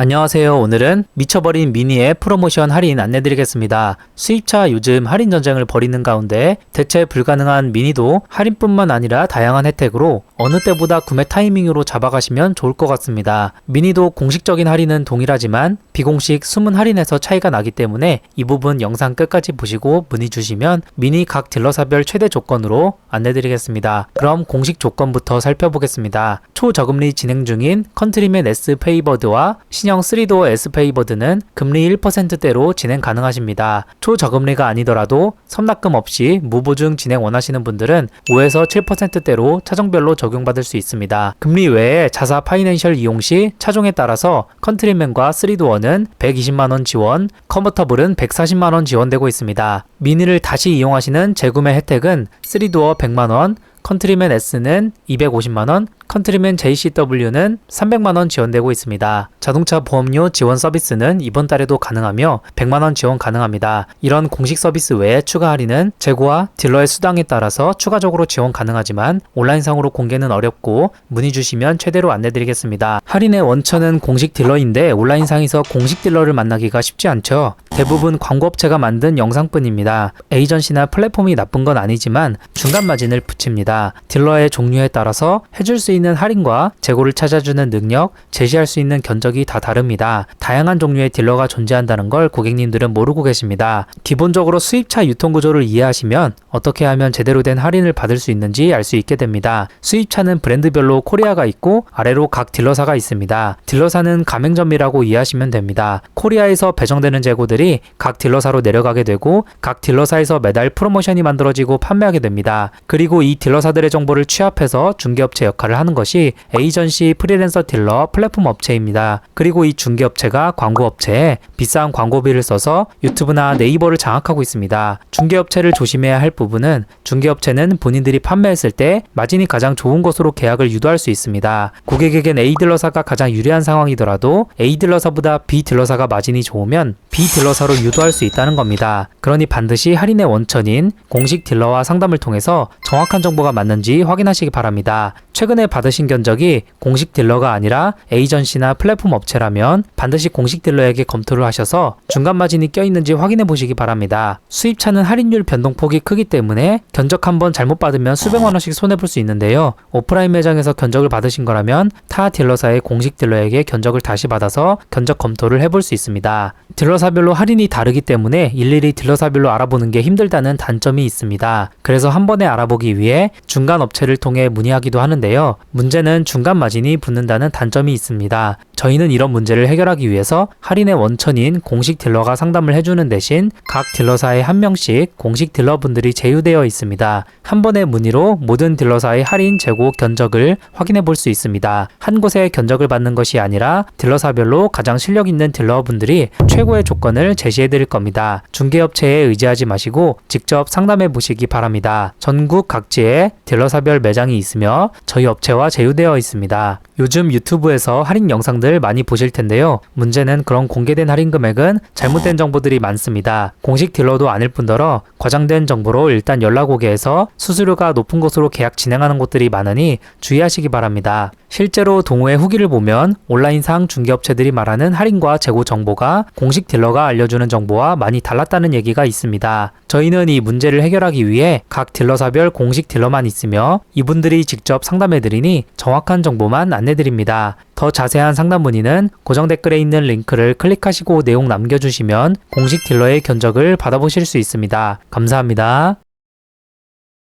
안녕하세요. 오늘은 미쳐버린 미니의 프로모션 할인 안내드리겠습니다. 수입차 요즘 할인 전쟁을 벌이는 가운데 대체 불가능한 미니도 할인뿐만 아니라 다양한 혜택으로 어느 때보다 구매 타이밍으로 잡아가시면 좋을 것 같습니다. 미니도 공식적인 할인은 동일하지만 비공식 숨은 할인에서 차이가 나기 때문에 이 부분 영상 끝까지 보시고 문의 주시면 미니 각 딜러사별 최대 조건으로 안내드리겠습니다. 그럼 공식 조건부터 살펴보겠습니다. 초저금리 진행 중인 컨트리맨 S 페이버드와 신형 3도어 S 페이버드는 금리 1%대로 진행 가능하십니다. 초저금리가 아니더라도 선납금 없이 무보증 진행 원하시는 분들은 5에서 7%대로 차종별로 적용 받을 수 있습니다. 금리 외에 자사 파이낸셜 이용 시 차종에 따라서 컨트리맨과 3도어는 120만원 지원, 컨버터블은 140만원 지원되고 있습니다. 미니를 다시 이용하시는 재구매 혜택은 3도어 100만원, 컨트리맨 S는 250만원, 컨트리맨 JCW는 300만원 지원되고 있습니다. 자동차 보험료 지원 서비스는 이번 달에도 가능하며 100만원 지원 가능합니다. 이런 공식 서비스 외에 추가 할인은 재고와 딜러의 수당에 따라서 추가적으로 지원 가능하지만 온라인상으로 공개는 어렵고 문의 주시면 최대로 안내드리겠습니다. 할인의 원천은 공식 딜러인데 온라인상에서 공식 딜러를 만나기가 쉽지 않죠. 대부분 광고업체가 만든 영상뿐입니다. 에이전시나 플랫폼이 나쁜 건 아니지만 중간 마진을 붙입니다. 딜러의 종류에 따라서 해줄 수 있는 할인과 재고를 찾아주는 능력, 제시할 수 있는 견적이 다 다릅니다. 다양한 종류의 딜러가 존재한다는 걸 고객님들은 모르고 계십니다. 기본적으로 수입차 유통 구조를 이해하시면 어떻게 하면 제대로 된 할인을 받을 수 있는지 알 수 있게 됩니다. 수입차는 브랜드별로 코리아가 있고 아래로 각 딜러사가 있습니다. 딜러사는 가맹점이라고 이해하시면 됩니다. 코리아에서 배정되는 재고들이 각 딜러사로 내려가게 되고 각 딜러사에서 매달 프로모션이 만들어지고 판매하게 됩니다. 그리고 이 딜러사들의 정보를 취합해서 중개업체 역할을 하는 것이 에이전시 프리랜서 딜러 플랫폼 업체입니다. 그리고 이 중개업체가 광고업체에 비싼 광고비를 써서 유튜브나 네이버를 장악하고 있습니다. 중개업체를 조심해야 할 부분은 중개업체는 본인들이 판매했을 때 마진이 가장 좋은 것으로 계약을 유도할 수 있습니다. 고객에겐 A 딜러사가 가장 유리한 상황이더라도 A 딜러사보다 B 딜러사가 마진이 좋으면 B 딜러사로 유도할 수 있다는 겁니다. 그러니 반드시 할인의 원천인 공식 딜러와 상담을 통해서 정확한 정보가 맞는지 확인하시기 바랍니다. 최근에 받으신 견적이 공식 딜러가 아니라 에이전시나 플랫폼 업체라면 반드시 공식 딜러에게 검토를 하셔서 중간 마진이 껴있는지 확인해 보시기 바랍니다. 수입차는 할인율 변동폭이 크기 때문에 견적 한번 잘못 받으면 수백만 원씩 손해볼 수 있는데요. 오프라인 매장에서 견적을 받으신 거라면 타 딜러사의 공식 딜러에게 견적을 다시 받아서 견적 검토를 해볼 수 있습니다. 딜러사 별로 할인이 다르기 때문에 일일이 딜러사별로 알아보는 게 힘들다는 단점이 있습니다. 그래서 한 번에 알아보기 위해 중간 업체를 통해 문의하기도 하는데요. 문제는 중간 마진이 붙는다는 단점이 있습니다. 저희는 이런 문제를 해결하기 위해서 할인의 원천인 공식 딜러가 상담을 해주는 대신 각 딜러사에 한 명씩 공식 딜러분들이 제휴되어 있습니다. 한 번의 문의로 모든 딜러사의 할인 재고 견적을 확인해 볼 수 있습니다. 한 곳에 견적을 받는 것이 아니라 딜러사별로 가장 실력 있는 딜러분들이 최고의 조건 을 제시해 드릴 겁니다. 중개업체에 의지하지 마시고 직접 상담해 보시기 바랍니다. 전국 각지에 딜러사별 매장이 있으며 저희 업체와 제휴되어 있습니다. 요즘 유튜브에서 할인 영상들 많이 보실 텐데요. 문제는 그런 공개된 할인 금액은 잘못된 정보들이 많습니다. 공식 딜러도 아닐 뿐더러 과장된 정보로 일단 연락 오게 해서 수수료가 높은 곳으로 계약 진행하는 곳들이 많으니 주의하시기 바랍니다. 실제로 동호회 후기를 보면 온라인상 중개업체들이 말하는 할인과 재고 정보가 공식 딜러가 알려주는 정보와 많이 달랐다는 얘기가 있습니다. 저희는 이 문제를 해결하기 위해 각 딜러사별 공식 딜러만 있으며 이분들이 직접 상담해드리니 정확한 정보만 안내드립니다. 더 자세한 상담 문의는 고정 댓글에 있는 링크를 클릭하시고 내용 남겨주시면 공식 딜러의 견적을 받아보실 수 있습니다. 감사합니다.